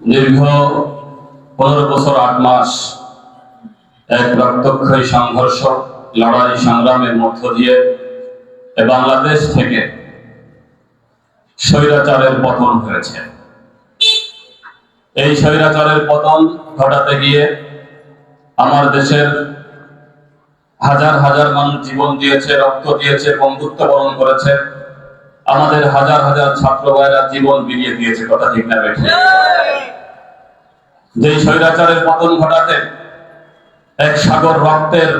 দীর্ঘ পনেরো বছর, আট মাস এক রক্তক্ষয়ী সংঘর্ষ, লড়াই সংগ্রামের মধ্য দিয়ে বাংলাদেশ থেকে স্বৈরাচারের পতন হয়েছে। এই স্বৈরাচারের পতন ঘটাতে গিয়ে আমার দেশের হাজার হাজার মানুষ জীবন দিয়েছে, রক্ত দিয়েছে, বন্ধুত্ব বরণ করেছে। আমাদের হাজার হাজার ছাত্র ভাইরা জীবন বিলিয়ে দিয়েছে, কথা ঠিক না বেঠে? যে স্বৈরাচারের পতন ঘটাতে এক সাগর রক্তের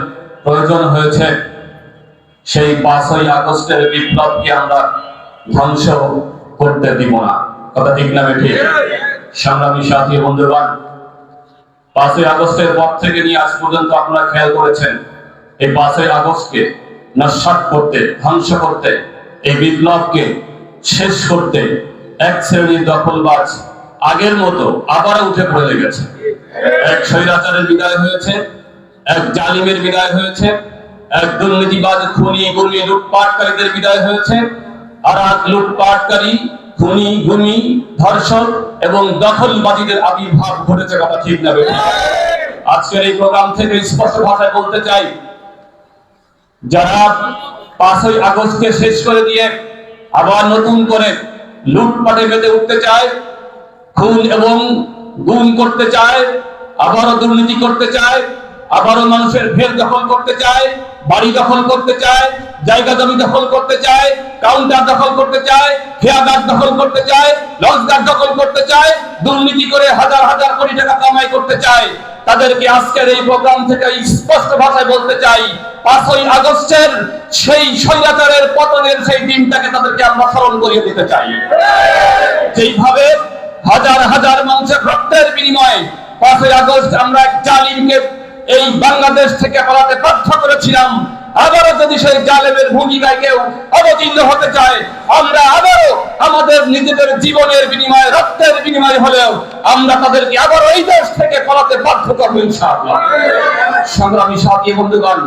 প্রয়োজন হয়েছে, সেই পাঁচই আগস্টের বিপ্লবকে আমরা ধ্বংস করতে দিব না, কথা ঠিক না বেঠে? সংগ্রামী সাথী ও বন্ধুগণ, পাঁচই আগস্টের পর থেকে নিয়ে আজ পর্যন্ত আপনারা খেয়াল করেছেন, এই পাঁচই আগস্টকে নস্বাত করতে, ধ্বংস করতে এই বিপ্লবকে শেষ করতে এক শ্রেণির দখলবাজ আগের মতো আবার উঠে পড়ে গেছে এক স্বৈরাচারের বিদায় হয়েছে, এক জালিমের বিদায় হয়েছে, এক দুর্নীতিবাজ খুনি গুনি লুটপাটকারীদের বিদায় হয়েছে, আর আজ লুটপাটকারী, খুনি গুনি ধর্ষক এবং দখলবাদীদের আবির্ভাব ঘটেছে কথা ঠিক না? আজকের এই প্রোগ্রাম থেকে স্পষ্ট ভাষায় বলতে চাই, যারা পাঁচই আগস্টকে শেষ করে দিয়ে আবার নতুন করে লুটপাটে মেতে উঠতে চায়, খুন এবং গুম করতে চায়, আবারও দুর্নীতি করতে চায়, আবারও মানুষের ভেদ দখল করতে চায়, বাড়ি দখল করতে চায়, জায়গা জমি দখল করতে চায় কাউন্টার দখল করতে চায়, খেয়াঘাট দখল করতে চায় লজঘাট দখল করতে চায়, দুর্নীতি করে হাজার হাজার কোটি টাকা কামাই করতে চায়। তাদেরকে আজকের এই প্রোগ্রাম থেকে স্পষ্ট ভাষায় বলতে চাই পাঁচই আগস্টের সেই স্বৈরাচারের পতনের সেই দিনটাকে তাদেরকে আমরা স্মরণ করিয়ে দিতে চাই। যেইভাবে হাজার হাজার মানুষের রক্তের বিনিময়ে পাঁচই আগস্ট আমরা জালিমকে এই বাংলাদেশ থেকে পালাতে বাধ্য করেছিলাম, আবারও যদি সেই জালেমের ভূমিকায় কেউ অবতীর্ণ হতে চায়, আমরা আবারও আমাদের নিজেদের জীবনের বিনিময়ে, রক্তের বিনিময়ে হলেও আমরা তাদেরকে আবার এই দেশ থেকে পালাতে বাধ্য করব ইনশাআল্লাহ। সংগ্রামী সাথী বন্ধুগণ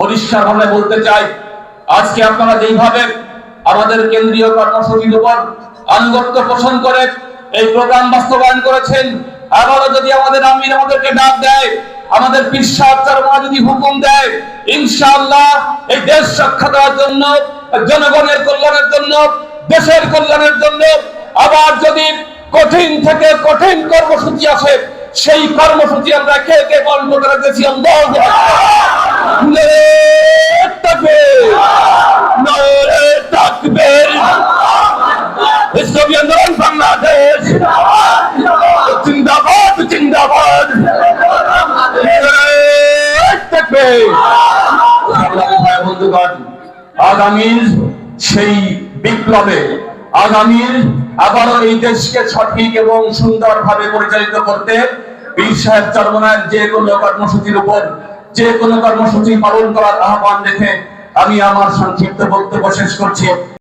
পরিষ্কার ভাবে বলতে চাই, আজকে আপনারা যেইভাবে আমাদের কেন্দ্রীয় কর্মসূচির উপর আনুগত্য পোষণ করে এই প্রোগ্রাম বাস্তবায়ন করেছেন, আবারও যদি আমাদের আমির আমাদেরকে ডাক দেয়, আমাদের বিশ্বাস চারমা যদি হুকুম দেয়, ইনশাআল্লাহ এই দেশ রক্ষা দেওয়ার জন্য, জনগণের কল্যাণের জন্য, দেশের কল্যাণের জন্য আবার যদি কঠিন থেকে কঠিন কর্মসূচি আসে সেই কর্মসূচি আমরা কে কে বন্ধ করে দিয়েছি ইসলামী আন্দোলন বাংলাদেশ। জিন্দাবাদ জিন্দাবাদ। সেই বিপ্লবে, আগামীর আবারও এই দেশকে সঠিক এবং সুন্দরভাবে পরিচালিত করতে বীর সাহেব চরমনার যে কোনো কর্মসূচির উপর, যে কোনো কর্মসূচি পালন করার আহ্বান রেখে আমি আমার সংক্ষিপ্ত বক্তব্য শেষ করছি।